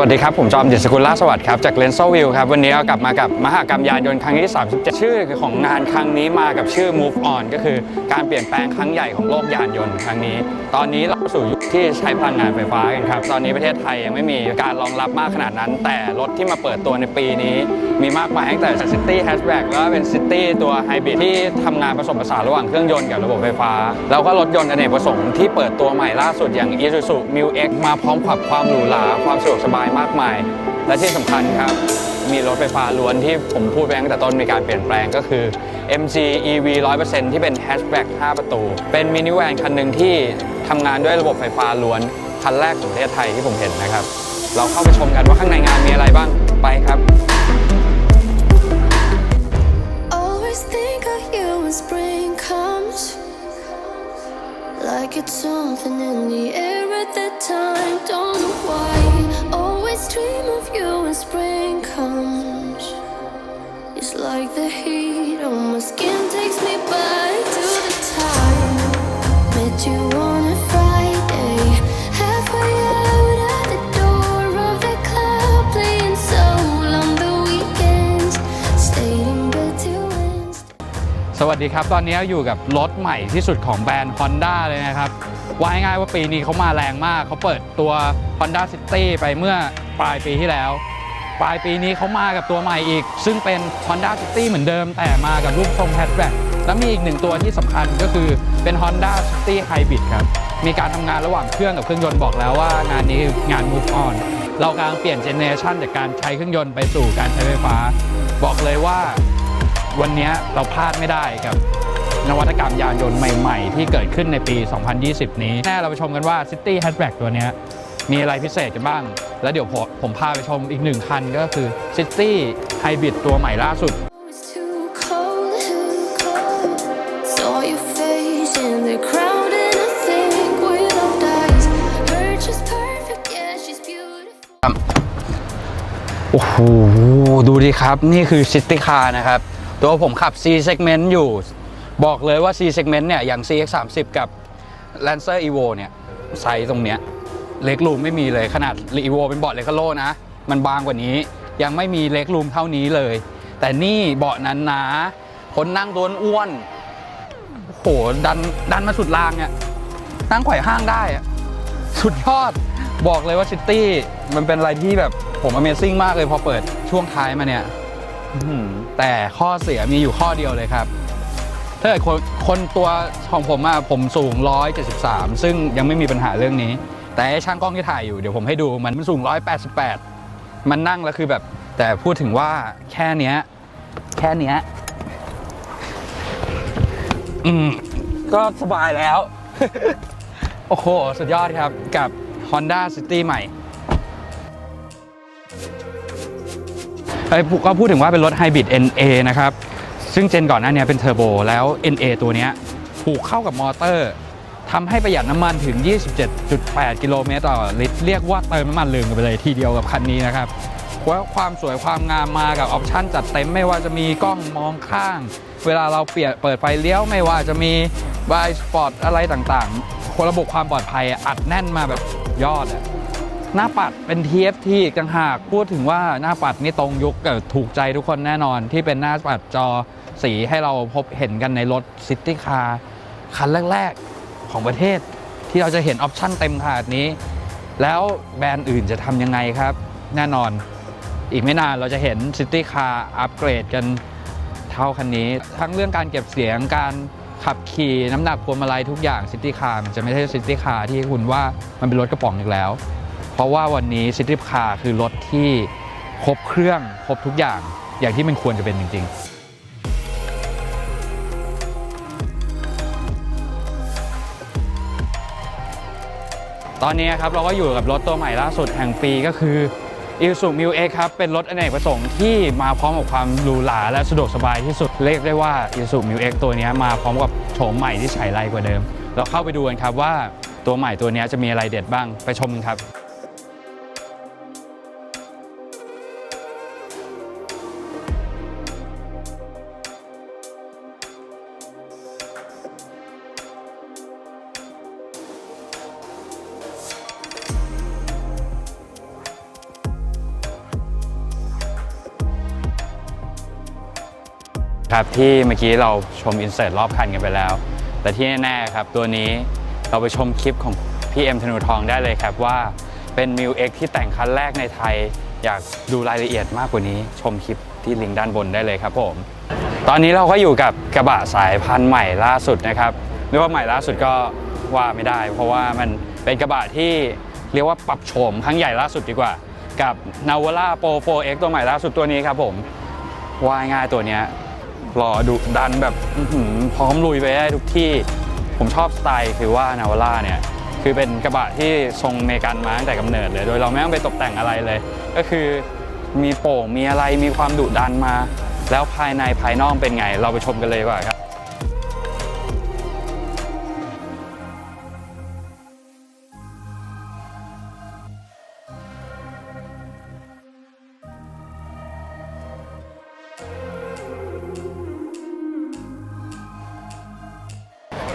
วัสดีครับ ผมจอมจิตรสกุลล่าสวัสดิ์ครับ จากเลนโซวิวครับ วันนี้เรากลับมากับมหกรรมยานยนต์ครั้งที่ 37 ชื่อของงานครั้งนี้มากับชื่อ Move On ก็คือการเปลี่ยนแปลงครั้งใหญ่ของโลกยานยนต์ครั้งนี้ ตอนนี้เราสู่ยุคที่ใช้พลังงานไฟฟ้ากันครับ ตอนนี้ประเทศไทยยังไม่มีการรองรับมากขนาดนั้น แต่รถที่มาเปิดตัวในปีนี้ มีมากมายตั้งแต่ City Hatchback แล้วเป็น City ตัวไฮบริดที่ทำงานผสมผสานระหว่างเครื่องยนต์กับระบบไฟฟ้า แล้วก็รถยนต์อเนกประสงค์ที่เปิดตัวใหม่ล่าสุดอย่าง Isuzu Mu X มาพร้อมกับความหรูหราความสะดวกสบายมากมาย และที่สำคัญครับ มีรถไฟฟ้าล้วนที่ผมพูดไปตั้งแต่ต้นมีการเปลี่ยนแปลงก็คือ MG EV 100%ที่เป็นแฮชแบ็ก5ประตู เป็นมินิแวนคันหนึ่งที่ทำงานด้วยระบบไฟฟ้าล้วนคันแรกของประเทศไทยที่ผมเห็นนะครับ เราเข้าไปชมกันว่าข้างในงานมีอะไรบ้างไปครับ วัสดีครับ ตอนนี้อยู่กับรถใหม่ที่สุดของแบรนด์ Honda เลยนะครับ ว่าง่ายๆว่าปีนี้เขามาแรงมาก เขาเปิดตัว Honda City ไปเมื่อปลายปีที่แล้ว ปลายปีนี้เขามากับตัวใหม่อีก ซึ่งเป็น Honda City เหมือนเดิม แต่มากับรูปทรงแฮชแบ็กแล้วมีอีกหนึ่งตัวที่สำคัญก็คือเป็น Honda City Hybrid ครับ มีการทำงานระหว่างเครื่องกับเครื่องยนต์บอกแล้วว่างานนี้งาน Move On เรากำลังเปลี่ยนเจเนอเรชันจากการใช้เครื่องยนต์ไปสู่การใช้ไฟฟ้า บอกเลยว่า วันนี้เราพลาดไม่ได้กับ นวัตกรรมยานยนต์ใหม่ๆ ที่เกิดขึ้นในปี 2020 นี้ แน่เราไปชมกันว่า City Hatchback ตัวเนี้ยมีอะไรพิเศษกันบ้าง แล้วเดี๋ยวผมผมพาไปชมอีกหนึ่งคันก็คือ City Hybrid ตัวใหม่ล่าสุด It's too cold, too cold. Saw your face in the crowd, and I think we'll all die. Her just perfect, yeah, she's beautiful. โอ้โห ดูดิครับ นี่คือ City Car นะครับ ตัวผมขับ C segment อยู่ บอกเลยว่า C segment เนี่ย อย่าง CX 3 0กับ Lancer Evo เนี่ยไซส์ตรงเนี้ยเล็กรูมไม่มีเลยขนาด Evo เป็นเบาะเลคาโลนะ มันบางกว่านี้ ยังไม่มีเล็กรูมเท่านี้เลย แต่นี่เบาะนั้นหนาคนนั่งตัวอ้วนโหดันดันมาสุดรางเนี่ยนั่งไขว่ห้างได้อะสุดยอดบอกเลยว่าซิตี้มันเป็นอะไรที่แบบผม Amazing มากเลยพอเปิดช่วงท้ายมาเนี่ย แต่ข้อเสียมีอยู่ข้อเดียวเลยครับ ถ้าเกิดคนคนตัวของผมอะผมสูง 173 ซึ่งยังไม่มีปัญหาเรื่องนี้ แต่ไอ้ช่างกล้องที่ถ่ายอยู่เดี๋ยวผมให้ดูมันสูง 188 มันนั่งแล้วคือแบบ แต่พูดถึงว่าแค่เนี้ย แค่เนี้ย อืม ก็สบายแล้ว โอ้โห สุดยอดครับกับ Honda City ใหม่ ก็พูดถึงว่าเป็นรถไฮบริด NA นะครับ ซึ่งเจนก่อนหน้านี้เป็นเทอร์โบแล้ว NA ตัวนี้ผูกเข้ากับมอเตอร์ทำให้ประหยัดน้ำมันถึง 27.8 กิโลเมตรต่อลิตร เรียกว่าเติมน้ำมันลืมกันไปเลยทีเดียวกับคันนี้นะครับว่าความสวยความงามมากับออปชั่นจัดเต็มไม่ว่าจะมีกล้องมองข้าง เวลาเราเปลี่ยนเปิดไฟเลี้ยวไม่ว่าจะมีบายสปอร์ตอะไรต่างๆคนระบบความปลอดภัยอัดแน่นมาแบบยอดอะ หน้าปัดเป็น TFT อีกต่างหากพูดถึงว่าหน้าปัดนี่ตรงยุคกับถูกใจทุกคนแน่นอนที่เป็นหน้าปัดจอสีให้เราพบเห็นกันในรถซิตี้คาร์คันแรก ๆ ของประเทศ ที่เราจะเห็นออปชั่นเต็มขนาดนี้ แล้วแบรนด์อื่นจะทำยังไงครับ แน่นอนอีกไม่นานเราจะเห็นซิตี้คาร์อัปเกรดกันเท่าคันนี้ ทั้งเรื่องการเก็บเสียงการขับขี่น้ำหนักพวงมาลัยทุกอย่างซิตี้คาร์จะไม่ใช่ซิตี้คาร์ที่คุณว่ามันเป็นรถกระป๋องอีกแล้ว เพราะว่าวันนี้ซิตี้คาร์คือรถที่ครบเครื่องครบทุกอย่างอย่างที่มันควรจะเป็นจริง ๆตอนนี้ครับเราก็อยู่กับรถตัวใหม่ล่าสุดแห่งปีก็คือ i s u m i X ครับ เป็นรถอเนกประสงค์ที่มาพร้อมกับความหรูหราและสะดวกสบายที่สุด เรียกได้ว่า i s u m i X ตัวนี้มาพร้อมกับโฉมใหม่ที่ฉายไรกว่าเดิม เราเข้าไปดูกันครับว่าตัวใหม่ตัวนี้จะมีอะไรเด็ดบ้างไปชมกันครับ ครับที่เมื่อกี้เราชมอินเสิร์ตรอบคันกันไปแล้ว แต่ที่แน่ๆครับตัวนี้เราไปชมคลิปของพี่เอ็มธนูทองได้เลยครับว่าเป็น m ิวเอ็กที่แต่งคันแรกในไทย อยากดูรายละเอียดมากกว่านี้ ชมคลิปที่ลิงก์ด้านบนได้เลยครับผม ตอนนี้เราก็อยู่กับกระบะสายพันธุ์ใหม่ล่าสุดนะครับเรียกว่าใหม่ล่าสุดก็ว่าไม่ได้ เพราะว่ามันเป็นกระบะที่เรียกว่าปรับโฉมครั้งใหญ่ล่าสุดดีกว่า กับ n a v a r a Pro 4X ตัวใหม่ล่าสุดตัวนี้ครับผมว่ายง่ายตัวเนี้ย รอดุดันแบบพร้อมลุยไปได้ทุกที่ ผมชอบสไตล์คือว่านาวาร่าเนี่ยคือเป็นกระบะที่ทรงเมกันมาตั้งแต่กำเนิดเลย โดยเราไม่ต้องไปตกแต่งอะไรเลย ก็คือมีโป่งมีอะไรมีความดุดันมา แล้วภายในภายนอกเป็นไง เราไปชมกันเลยว่าครับ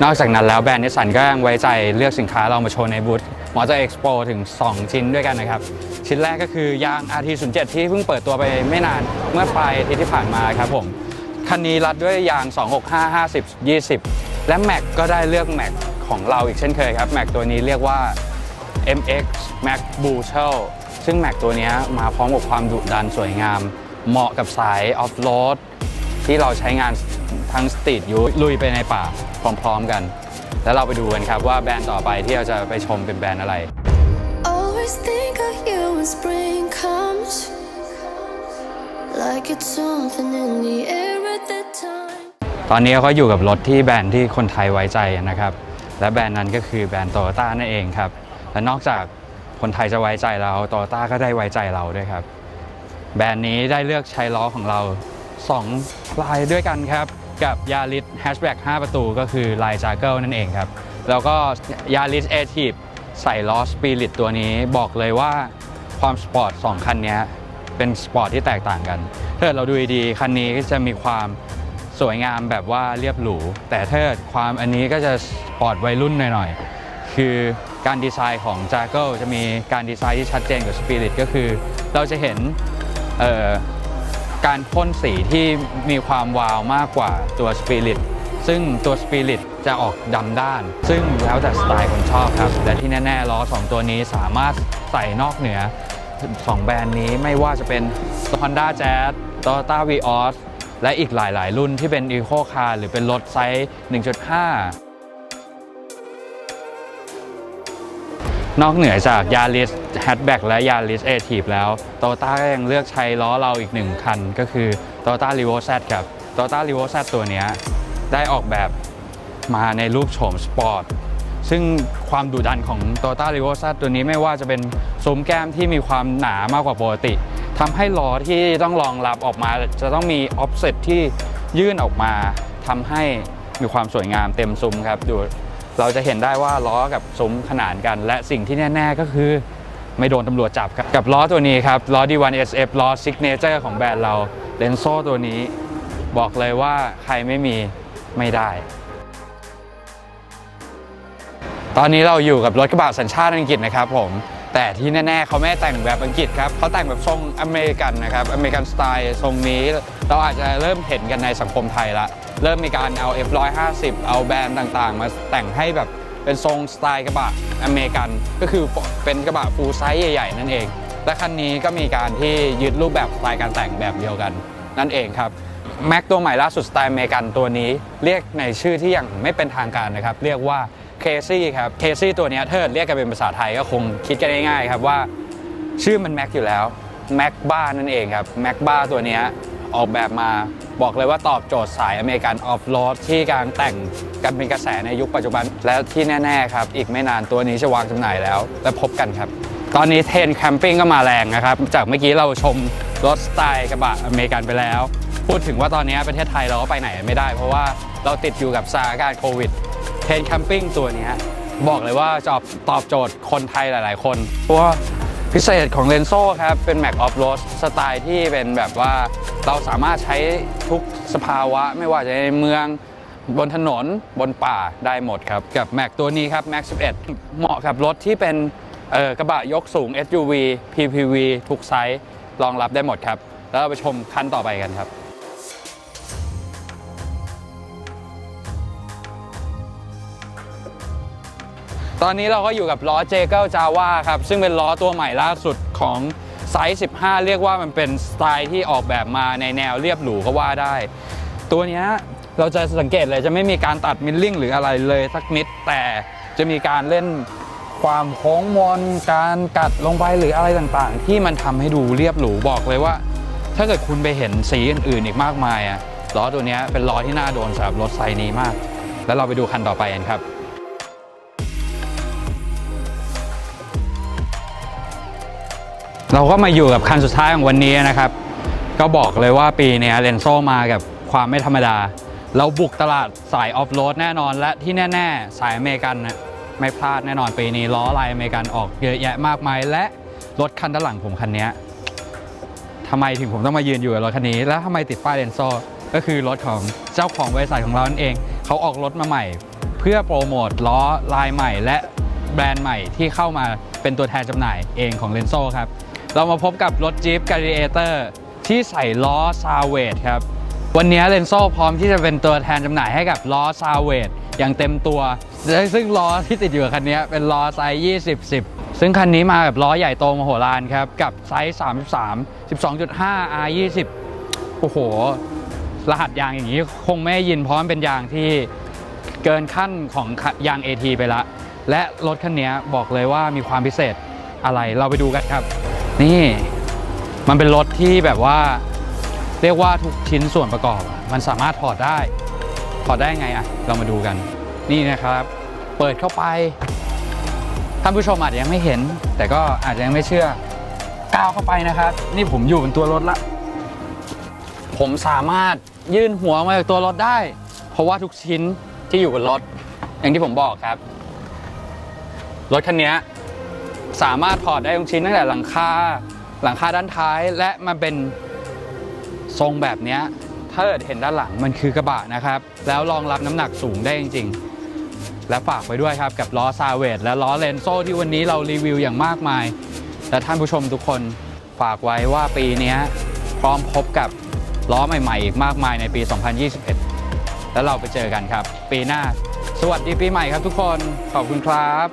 นอกจากนั้นแล้วแบรนด์นิสสันก็ยังไว้ใจเลือกสินค้าเรามาโชว์ในบูธมอเตอร์เอ็กซ์โปถึง 2 ชิ้นด้วยกันนะครับ ชิ้นแรกก็คือยาง RT07 ที่เพิ่งเปิดตัวไปไม่นานเมื่อปลายอาทิตย์ที่ผ่านมาครับผมคันนี้รัดด้วยยาง 265 50 20 และแม็กก็ได้เลือกแม็กของเราอีกเช่นเคยครับแม็กตัวนี้เรียกว่า MX Max b o o t e l ซึ่งแม็กตัวนี้มาพร้อมกับความดุดันสวยงาม เหมาะกับสายออฟโรดที่เราใช้งาน ทั้งสตรีทยูลุยไปในป่าพร้อมๆกัน แล้วเราไปดูกันครับว่าแบรนด์ต่อไปที่เราจะไปชมเป็นแบรนด์อะไร Always think of you when spring comes. Like it's something in the air at that time. ตอนนี้เขาอยู่กับรถที่แบรนด์ที่คนไทยไว้ใจนะครับ และแบรนด์นั้นก็คือแบรนด์โตโยต้านั่นเองครับ และนอกจากคนไทยจะไว้ใจเราโตโยต้าก็ได้ไว้ใจเราด้วยครับ แบรนด์นี้ได้เลือกใช้ล้อของเรา 2 ลายด้วยกันครับ กับยาริสแฮชแบ็ก5ประตูก็คือลายจากเกิลนั่นเองครับ แล้วก็ยาริสเอทีฟใส่ล้อสปิริตตัวนี้บอกเลยว่าความสปอร์ต2คันนี้เป็นสปอร์ตที่แตกต่างกัน ถ้าเกิดเราดูดีคันนี้ก็จะมีความสวยงามแบบว่าเรียบหรู แต่ถ้าเกิดความอันนี้ก็จะสปอร์ตวัยรุ่นหน่อยๆ คือการดีไซน์ของ j a g g l e จะมีการดีไซน์ที่ชัดเจนกว่า Spirit ก็คือ เราจะเห็น การพ่นสีที่มีความวาวมากกว่าตัว Spirit ซึ่งตัว Spirit จะออกดำด้าน ซึ่งแล้วแต่สไตล์คนชอบครับและที่แน่ๆล้อ2 ตัวนี้สามารถใส่นอกเหนือ 2 แบรนด์นี้ไม่ว่าจะเป็น Honda Jazz Toyota Vios และอีกหลาย ๆ รุ่นที่เป็น Eco Car หรือเป็นรถไซส์ 1.5 นอกเหนือจากยา r i สแฮชแบ็กและยา r i สเอทีฟแล้วโตต้าก็ยังเลือกใช้ล้อเราอีกหนึ่งคัน ก็คือ t o y o t a r e v o Z ครับ t o y o t a r e v o Z ตัวนี้ได้ออกแบบมาในรูปโฉมสปอร์ตซึ่งความดุดันของ t o y o t a r e v o Z ตัวนี้ไม่ว่าจะเป็นซุ้มแก้มที่มีความหนามากกว่าปกติทำให้ล้อที่ต้องรองรับออกมา จะต้องมีออฟเซตที่ยื่นออกมาทำให้มีความสวยงามเต็มซุ้มครับดู เราจะเห็นได้ว่าล้อกับซุ้มขนานกัน และสิ่งที่แน่ ๆ ก็คือไม่โดนตำรวจจับครับกับล้อตัวนี้ครับล้อ D1 SF ล้อ Signature ของแบรนด์เราเลนโซ่ตัวนี้ บอกเลยว่าใครไม่มีไม่ได้ ตอนนี้เราอยู่กับรถกระบะสัญชาติอังกฤษนะครับผมแต่ที่แน่ ๆ เขาไม่แต่งแบบอังกฤษครับเขาแต่งแบบทรงอเมริกันนะครับอเมริกันสไตล์ทรงนี้ เราอาจจะเริ่มเห็นกันในสังคมไทยละ เริ่มมีการเอา F150 เอาแบรนด์ต่างๆ มาแต่งให้แบบเป็นทรงสไตล์กระบะอเมริกัน ก็คือเป็นกระบะฟูลไซส์ใหญ่ ๆ นั่นเอง และคันนี้ก็มีการที่ยึดรูปแบบสไตล์การแต่งแบบเดียวกัน นั่นเองครับแม็กตัวใหม่ล่าสุดสไตล์อเมริกันตัวนี้ เรียกในชื่อที่ยังไม่เป็นทางการนะครับ เรียกว่าเคซี่ครับเคซี่ตัวนี้ถ้าเกิดเรียกกันเป็นภาษาไทยก็คงคิดกันง่ายๆครับว่าชื่อมันแม็กอยู่แล้วแม็กบ้านั่นเองครับแม็กบ้าตัวนี้ ออกแบบมา บอกเลยว่าตอบโจทย์สายอเมริกันออฟโรดที่กำลังแต่งกันเป็นกระแสในยุคปัจจุบัน และที่แน่ๆครับ อีกไม่นานตัวนี้จะวางจำหน่ายแล้ว และพบกันครับ ตอนนี้เทรนแคมปิ้งก็มาแรงนะครับ จากเมื่อกี้เราชมรถสไตล์กระบะอเมริกันไปแล้ว พูดถึงว่าตอนนี้ประเทศไทยเราก็ไปไหนไม่ได้ เพราะว่าเราติดอยู่กับสถานการณ์โควิดเทรนแคมปิ้งตัวนี้บอกเลยว่าจะตอบโจทย์คนไทยหลาย ๆ คนเพราะว่า พิเศษของเลนโซ่ครับ เป็น Mac Off Road สไตล์ที่เป็นแบบว่าเราสามารถใช้ทุกสภาวะไม่ว่าจะในเมืองบนถนนบนป่าได้หมดครับ กับ Mac ตัวนี้ครับ Mac 11 เหมาะกับรถที่เป็นกระบะยกสูง SUV PPV ทุกไซส์รองรับได้หมดครับ แล้วเราไปชมคันต่อไปกันครับ ตอนนี้เราก็อยู่กับล้อ J9 Java ครับ ซึ่งเป็นล้อตัวใหม่ล่าสุดของไซส์ 15 เรียกว่ามันเป็นสไตล์ที่ออกแบบมาในแนวเรียบหรูก็ว่าได้ ตัวนี้เราจะสังเกตเลยจะไม่มีการตัดมิลลิ่งหรืออะไรเลยสักนิด แต่จะมีการเล่นความโค้งมนการกัดลงไปหรืออะไรต่างๆ ที่มันทำให้ดูเรียบหรูบอกเลยว่า ถ้าเกิดคุณไปเห็นสีอื่นๆอีกมากมายอะล้อตัวนี้เป็นล้อที่น่าโดนสำหรับรถไซส์นี้มาก แล้วเราไปดูคันต่อไปกันครับ เราก็มาอยู่กับคันสุดท้ายของวันนี้นะครับ ก็บอกเลยว่าปีนี้เลนโซมากับความไม่ธรรมดา เราบุกตลาดสายออฟโรดแน่นอนและที่แน่ ๆ สายอเมริกันนะไม่พลาดแน่นอนปีนี้ล้อลายอเมริกันออกเยอะแยะมากมาย และรถคันด้านหลังผมคันนี้ทำไมถึงผมต้องมายืนอยู่กับรถคันนี้ แล้วทำไมติดป้ายเลนโซก็คือรถของเจ้าของบริษัทของเรานั่นเอง เขาออกรถมาใหม่ เพื่อโปรโมทล้อลายใหม่ และแบรนด์ใหม่ที่เข้ามาเป็นตัวแทนจำหน่ายเองของเลนโซครับ เรามาพบกับรถ Jeep Gladiator ที่ใส่ล้อซาเวดครับ วันนี้เลนโซพร้อมที่จะเป็นตัวแทนจำหน่ายให้กับล้อซาเวดอย่างเต็มตัว ซึ่งล้อที่ติดอยู่คันนี้เป็นล้อไซส์ 20 10 ซึ่งคันนี้มากับล้อใหญ่โตมโหฬารครับ กับไซส์ 33 12.5 R 20โอ้โห รหัสยางอย่างนี้คงไม่ได้ยินเพราะมันเป็นยางที่เกินขั้นของยาง AT ไปละ และรถคันนี้บอกเลยว่ามีความพิเศษอะไรเราไปดูกันครับ นี่ มันเป็นรถที่แบบว่า เรียกว่าทุกชิ้นส่วนประกอบ มันสามารถถอดได้ ถอดได้ไงอะเรามาดูกัน นี่นะครับ เปิดเข้าไป ท่านผู้ชมอาจจะยังไม่เห็น แต่ก็อาจจะยังไม่เชื่อ ก้าวเข้าไปนะครับ นี่ผมอยู่บนตัวรถละ ผมสามารถยื่นหัวมาจากตัวรถได้ เพราะว่าทุกชิ้นที่อยู่บนรถ อย่างที่ผมบอกครับ รถคันนี้ สามารถถอดได้ทุกชิ้นตั้งแต่หลังคาหลังคาด้านท้ายและมันเป็นทรงแบบนี้ถ้าเกิดเห็นด้านหลังมันคือกระบะนะครับ แล้วรองรับน้ำหนักสูงได้จริง ๆ และฝากไปด้วยครับกับล้อซาเวดและล้อเลนโซที่วันนี้เรารีวิวอย่างมากมาย และท่านผู้ชมทุกคนฝากไว้ว่าปีนี้พร้อมพบกับล้อใหม่ๆ อีกมากมายในปี 2021 แล้วเราไปเจอกันครับ ปีหน้า สวัสดีปีใหม่ครับทุกคนขอบคุณครับ